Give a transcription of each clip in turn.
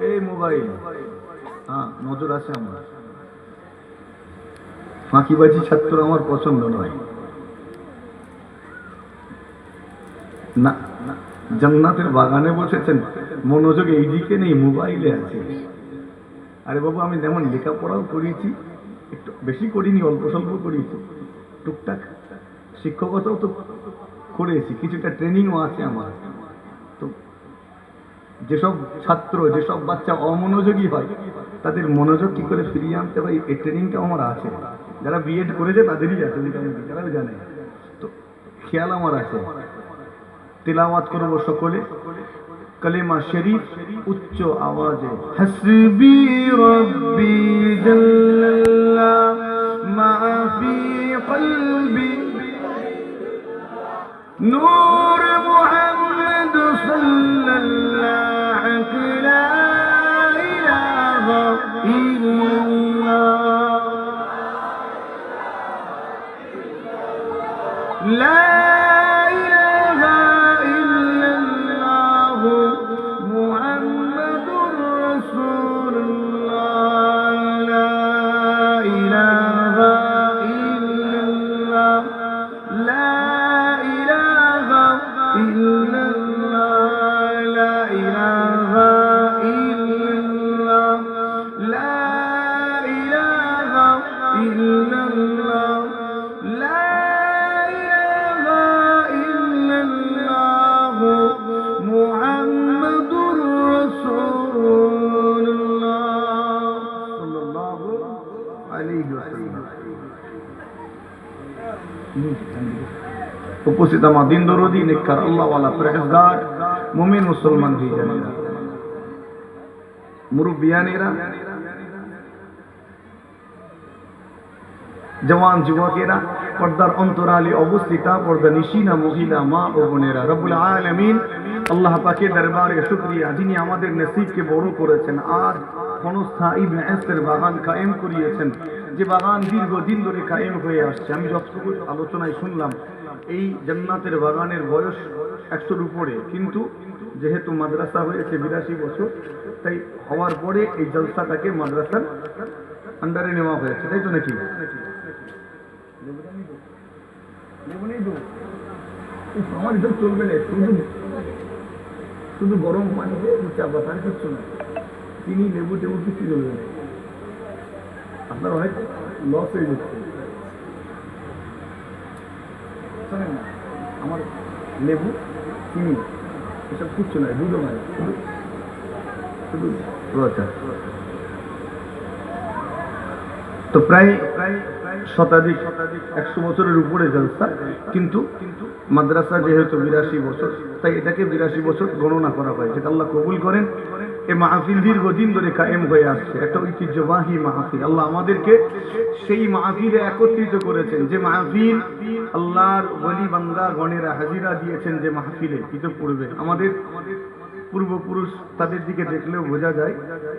Mobile. হ্যাঁ নজর আছে আমার। ফাঁকিবাজি ছাত্র আমার পছন্দ নয়। না, জান্নাতের বাগানে বসেছেন। মনোযোগ এইদিকে নেই, মোবাইলে আছে। আরে বাবু, আমি যেমন লেখাপড়াও করিয়েছি, একটু বেশি করিনি, অল্প স্বল্প করিয়েছি। টুকটাক শিক্ষকতাও তো করেছি, কিছুটা ট্রেনিংও আছে আমার। যেসব ছাত্র, যেসব বাচ্চা অমনোযোগী হয়, তাদের মনোযোগ কি করে ফিরিয়ে আনতে হয়? এই ট্রেনিংটা আমার আছে। যারা বিএড করেছে, তাদেরই আছে তারাও জানে। তো খেয়াল আমার আছে। তেলাওয়াত করব সকলে। কলেমা শরীফ উচ্চ আওয়াজে। হসবি রব্বি জাল্লা মা ফি কলবি। নূর إلا الله لا إله إلا الله محمد رسول الله صلى الله عليه وسلم উপস্থিত আমার দিন দরদি নিকার আল্লাহওয়ালা পরেজগার মুমিন মুসলমান ভাইজানেরা মুরব্বিয়ানেরা জওয়ান যুবকেরা পর্দার অন্তরালে অবস্থিতা, পর্দা নিশিনা মহিলা মা ও বোনেরা। রব্বুল আলামিন আল্লাহ পাকের দরবারে শুকরিয়া, যিনি আমাদের নসিবকে বড় করেছেন। আর ক্ষণস্থায়ী ভেঁসের বাগান কায়েম করিয়েছেন, যে বাগান দীর্ঘদিন ধরে কায়েম হয়ে আসছে। আমি যতটুকু আলোচনায় শুনলাম, এই জান্নাতের বাগানের বয়স একশোর উপরে। কিন্তু যেহেতু মাদ্রাসা হয়েছে বিরাশি বছর, তাই হওয়ার পরে এই জলসাটাকে মাদ্রাসার আন্ডারে নেওয়া হয়েছে। তাই তো নাকি? উফ, আমার এসব চলবে না শুধু শুধু গরম পানিতে চা পাতা আর কিচ্ছু না। চিনি লেবু টেবু কিছু চলবে না। আপনার অনেক লস হয়ে যাচ্ছে। শোনেন না আমার লেবু চিনি এসব কিচ্ছু নয় দুধও নয় শুধু রচা তো প্রায় শতাধিক শতাধিক একশো বছরের উপরে জলসা, কিন্তু কিন্তু মাদ্রাসা যেহেতু বিরাশি বছর, তাই এটাকে বিরাশি বছর গণনা করা হয়, যেটা আল্লাহ কবুল করেন। এ মাহফিল দীর্ঘদিন ধরে কায়েম হয়ে আসছে, একটা ঐতিহ্যবাহী মাহফিল। আল্লাহ আমাদেরকে সেই মাহফিলে একত্রিত করেছেন, যে মাহফিল আল্লাহর বলি বান্দা গণেরা হাজিরা দিয়েছেন যে মাহফিলে কিছু পড়বে। আমাদের পূর্বপুরুষ তাদের দিকে দেখলেও বোঝা যায়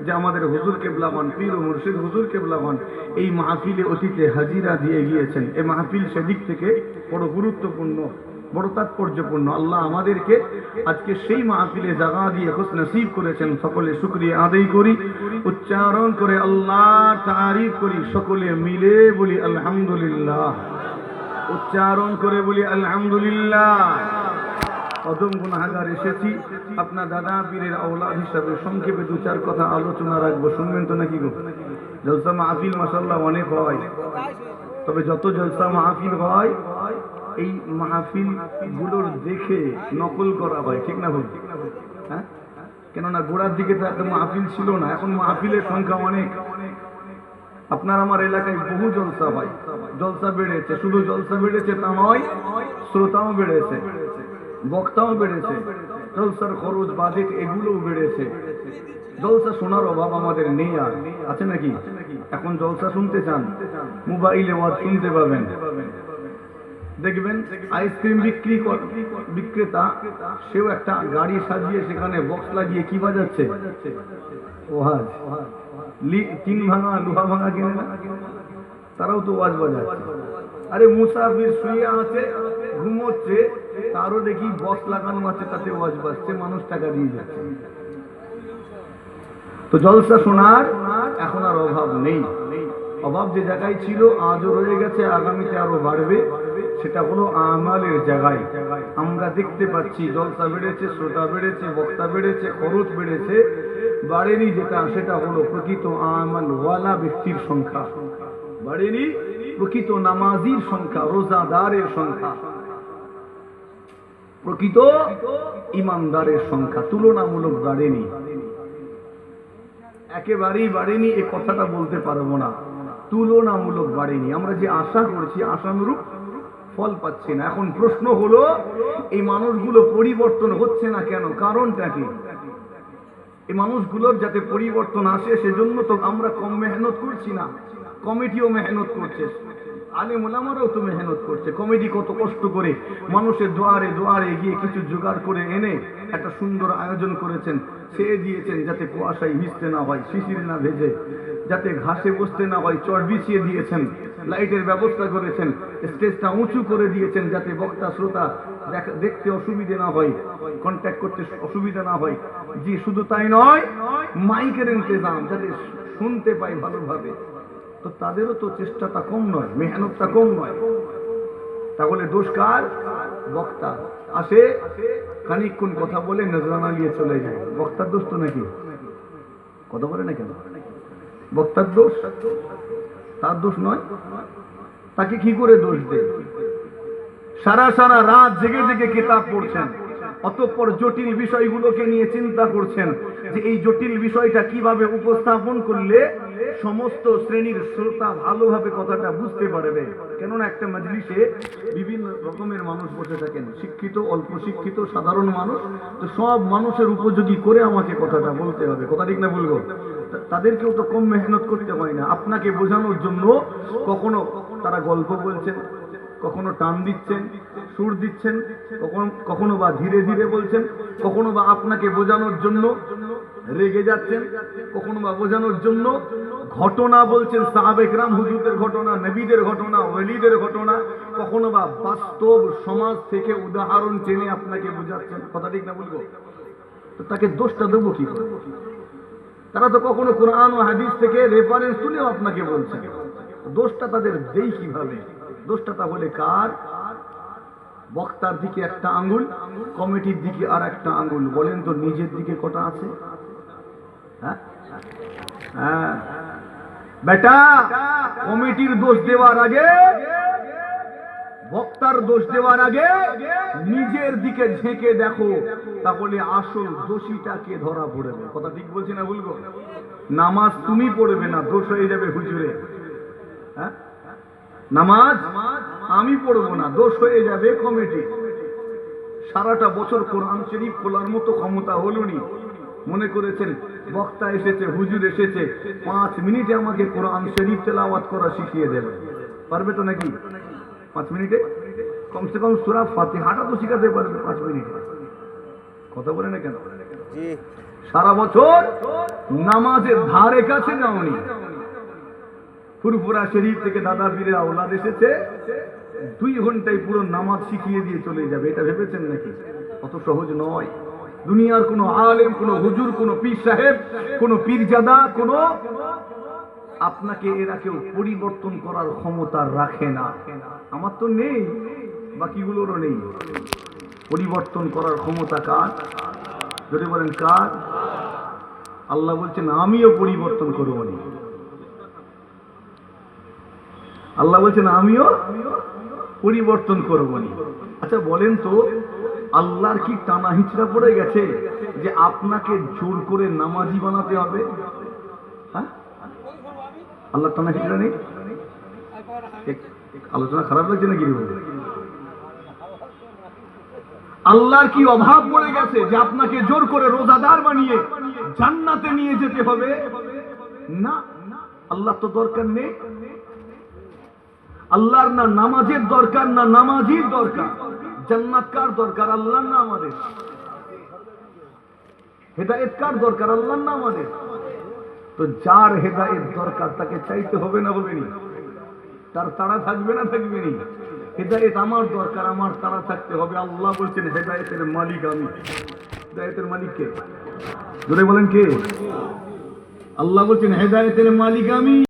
যে আমাদের হুজুর কেবলামান পীর ও মুর্শিদ হুজুর কেবলামান এই মাহফিলে অতীতে হাজিরা দিয়ে গিয়েছেন। এই মাহফিল সেদিক থেকে বড় গুরুত্বপূর্ণ, বড় তাৎপর্যপূর্ণ। আল্লাহ আমাদেরকে আজকে সেই মাহফিলে জাগা দিয়ে খুশ নসিব করেছেন। সকলে শুক্রিয়া আদায় করি, উচ্চারণ করে আল্লাহ তারিফ করি, সকলে মিলে বলি আলহামদুলিল্লাহ। উচ্চারণ করে বলি আলহামদুলিল্লাহ। অদম গুনাহাগার এসেছি। আপনার দাদা পীরের আওলাদ হিসাবে সংক্ষেপে দু চার কথা আলোচনা রাখব। শুনবেন তো নাকি গো? জলসা মাহফিল মাসাল্লাহ অনেক হয়। তবে যত জলসা মাহফিল হয়, এই মাহফিলগুলোর দেখে নকল করা হয়, ঠিক না ভুল? হ্যাঁ? কেননা গোড়ার দিকে তো এত মাহফিল ছিল না, এখন মাহফিলের সংখ্যা অনেক। আপনার আমার এলাকায় বহু জলসা হয়। জলসা বেড়েছে, শুধু জলসা বেড়েছে তা নয়, শ্রোতাও বেড়েছে। বক্তাও বেড়েছে। জলসার খরচ বাজেট এগুলোও বেড়েছে। জলসা শোনার অভাব আমাদের নেই আর। আছে নাকি? এখন জলসা শুনতে চান। মোবাইলে ওয়াজ শুনতে পাবেন। দেখবেন, আইসক্রিম বিক্রি কর- বিক্রেতা, সেও একটা গাড়ি সাজিয়ে সেখানে বক্স লাগিয়ে কি বাজাচ্ছে? ওয়াজ তিন ভাঙা, লোহা ভাঙা কিনে না? তারাও তো ওয়াজ বাজাচ্ছে। আরে মুসাফির শুয়ে আছে, ঘুমোচ্ছে তারও দেখি বক্স লাগানো আছে, তাতে ওয়াজ বাজছে, মানুষ টাকা দিয়ে যাচ্ছে। তো জলসা শোনার এখন আর অভাব নেই। অভাব যে জায়গায় ছিল, আজও রয়ে গেছে, আগামীতে আরও বাড়বে, সেটা হলো আমালের জায়গায়। আমরা দেখতে পাচ্ছি, জলসা বেড়েছে, শ্রোতা বেড়েছে, বক্তা বেড়েছে, খরচ বেড়েছে। বাড়েনি যেটা, সেটা হলো প্রকৃত আমাল ওয়ালা ব্যক্তির সংখ্যা। বাড়েনি প্রকৃত নামাজির সংখ্যা, রোজাদারের সংখ্যা। প্রকৃত ইমানদারের সংখ্যা, তুলনামূলক বাড়েনি। একেবারেই বাড়েনি, এ কথাটা বলতে পারব না। তুলনামূলক বাড়েনি। আমরা যে আশা করছি, আশানুরূপ ফল পাচ্ছি না। এখন প্রশ্ন হলো, এই মানুষগুলো পরিবর্তন হচ্ছে না কেন? কারণটা কি? এই মানুষগুলোর যাতে পরিবর্তন আসে, সেজন্য তো আমরা কম মেহনত করছি না। কমিটিও মেহনত করছে। আলে মোলামারাও তো মেহনত করছে। কমিটি কত কষ্ট করে মানুষের দোয়ারে দোয়ারে গিয়ে কিছু জোগাড় করে এনে একটা সুন্দর আয়োজন করেছেন। সে দিয়েছেন যাতে কুয়াশায় ভিজতে না হয়, শিশির না ভেজে, যাতে ঘাসে বসতে না হয় চট বিছিয়ে দিয়েছেন। লাইটের ব্যবস্থা করেছেন, স্টেজটা উঁচু করে দিয়েছেন যাতে বক্তা, শ্রোতা দেখ- দেখতে অসুবিধে না হয় কন্ট্যাক্ট করতে অসুবিধা না হয়। জি, শুধু তাই নয়, মাইকের ইন্তজাম যাতে শুনতে পাই ভালোভাবে। তো তাদেরও তো চেষ্টাটা কম নয়, মেহনতটা কম নয়। তাহলে দোষ কার? বক্তা। আসে, খানিকক্ষণ কথা বলে নজরানা নিয়ে চলে যায়। বক্তার দোষ তো নাকি? কথা বলে না কেন? বক্তার দোষ? তার দোষ নয়? তাকে কি করে দোষ দেয়? সারা সারা রাত জেগে জেগে কিতাব পড়ছেন। অতঃপর জটিল বিষয়গুলোকে নিয়ে চিন্তা করছেন যে এই জটিল বিষয়টা কীভাবে উপস্থাপন করলে সমস্ত শ্রেণির শ্রোতা ভালোভাবে কথাটা বুঝতে পারবে। কেননা একটা মজলিসে বিভিন্ন রকমের মানুষ বসে থাকেন। শিক্ষিত, অল্প শিক্ষিত, সাধারণ মানুষ। তো সব মানুষের উপযোগী করে আমাকে কথাটা বলতে হবে। কথা ঠিক না বলব তাদেরকেও তো কম মেহনত করতে হয় না। আপনাকে বোঝানোর জন্য কখনো তারা গল্প বলছেন, কখনো টান দিচ্ছেন, সুর দিচ্ছেন, কখনো কখনো বা ধীরে ধীরে বলছেন, কখনো বা আপনাকে বোঝানোর জন্য রেগে যাচ্ছেন, কখনো বা বোঝানোর জন্য ঘটনা বলছেন সাহাবেকরাম হুজুরদের ঘটনা, নবীদের ঘটনা ওলিদের ঘটনা, কখনো বা বাস্তব সমাজ থেকে উদাহরণ টেনে আপনাকে বোঝাচ্ছেন। কথা ঠিক না বলব তাকে দোষটা দেবো কি তারা তো কখনো কোরআন ও হাদিস থেকে রেফারেন্স তুলেও আপনাকে বলছে। দোষটা তাদের দেই কীভাবে? দোষটা তাহলে কার? বক্তার দিকে একটা আঙ্গুল কমিটির দিকে আর একটা আঙ্গুল বলেন তো নিজের দিকে কটা আছে? হ্যাঁ? হ্যাঁ। বেটা, কমিটির দোষ দেওয়ার আগে, বক্তার দোষ দেওয়ার আগে নিজের দিকে ঝেঁকে দেখো, তাহলে আসল দোষীটাকে ধরা পড়বে কথা ঠিক বলছি না বলব নামাজ তুমি পড়বে না, দোষ হয়ে যাবে হুজুরে। হ্যাঁ? নামাজ আমি পড়ব না, দোষ হয়ে যাবে কমিটি। সারাটা বছর কোরআন শরীফ খোলার মতো ক্ষমতা হলুনি মনে করেছেন বক্তা এসেছে হুজুর এসেছে পাঁচ মিনিটে আমাকে কোরআন শরীফ তেলাওয়াত করা শিখিয়ে দেবে। পারবে তো নাকি? পাঁচ মিনিটে? কমসে কম সুরা ফাতিহাটা তো শিখাতে পারবে পাঁচ মিনিটে। কথা বলে না কেন? সারা বছর নামাজের ধারে কাছে যাওনি ফুরফুরা শরীফ থেকে দাদা পীরের আওলাদ এসেছে। দুই ঘন্টায় পুরো নামাজ শিখিয়ে দিয়ে চলে যাবে এটা ভেবেছেন নাকি? অত সহজ নয়। দুনিয়ার কোনো আলেম, কোনো হুজুর, কোনো পীর সাহেব, কোনো পীরজাদা, কোনো আপনাকে এরা কেউ পরিবর্তন করার ক্ষমতা রাখে না। আমার তো নেই, বাকিগুলোরও নেই। পরিবর্তন করার ক্ষমতা কার? যদি বলেন কার? আল্লাহ বলছেন, আমিও পরিবর্তন করব না। আল্লাহ বলছেন, আমিও পরিবর্তন করব না। আচ্ছা বলেন তো আল্লাহর কি টানা হিচড়া পড়ে গেছে যে আপনাকে জোর করে নামাজি বানাতে হবে? হ্যাঁ? আল্লাহ টানা হিচড়া নেই? আলোচনা খারাপ লাগছে নাকি আল্লাহর কি অভাব পড়ে গেছে যে আপনাকে জোর করে রোজাদার বানিয়ে জান্নাতে নিয়ে যেতে হবে? না আল্লাহ তো দরকার নেই। আল্লাহর না নামাজের দরকার, না নামাজির দরকার। জান্নাত কার দরকার? না আমাদের? কার দরকার? না আমাদের? তো যার দরকার তাকে চাইতে হবে না হবে তার থাকবে না থাকবে নি হেদায়েত আমার দরকার, আমার তাড়া থাকতে হবে। আল্লাহ বলছেন, হেদায়েতের মালিক আমি। হেদায়েতের মালিক কে? বলেন কে? আল্লাহ বলছেন, হেদায়েতের মালিক আমি।